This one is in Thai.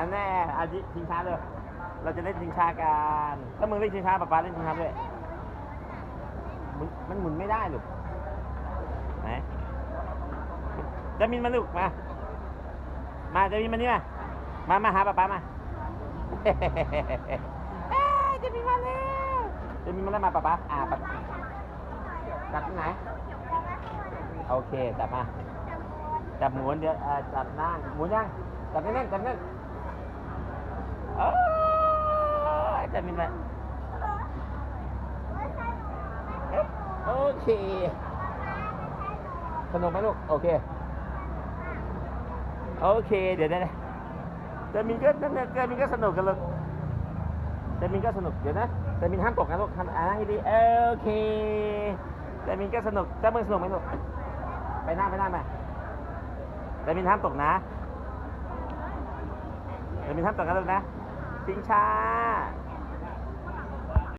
อันแน่อาจิชิงช้าเลย เราจะเล่นชิงช้ากันถ้ามึงเล่นชิงช้าป๊าป๊าเล่นชิงช้าด้วยมันหมุนไม่ได้หรอกไหนจะมินมาลูกมา มาจะมินมานี่มา มามาหาป๊าป๊ามาเอ้จะมินมาแล้วจะมินมาแล้วมาป๊าป๊าอ่าป๊าจับที่ไหน โอเคจับมา จับหมุนเดี๋ยวจับนั่งหมุนยัง จับแน่นจับแน่น จับมินมาโอเค สนุกไหมลูก โอเค โอเค เดี๋ยวนะจะมินก็จะมินก็สนุกกันลูกจะมินก็สนุก เดี๋ยวนะจะมินห้ามตกนะลูกทำอ่าให้ดี โอเคจะมินก็สนุกจะมึงสนุกไหมลูก ไปหน้าไปหน้ามาจะมินห้ามตกนะจะมินห้ามตกนะลูกนะ ชิงช้า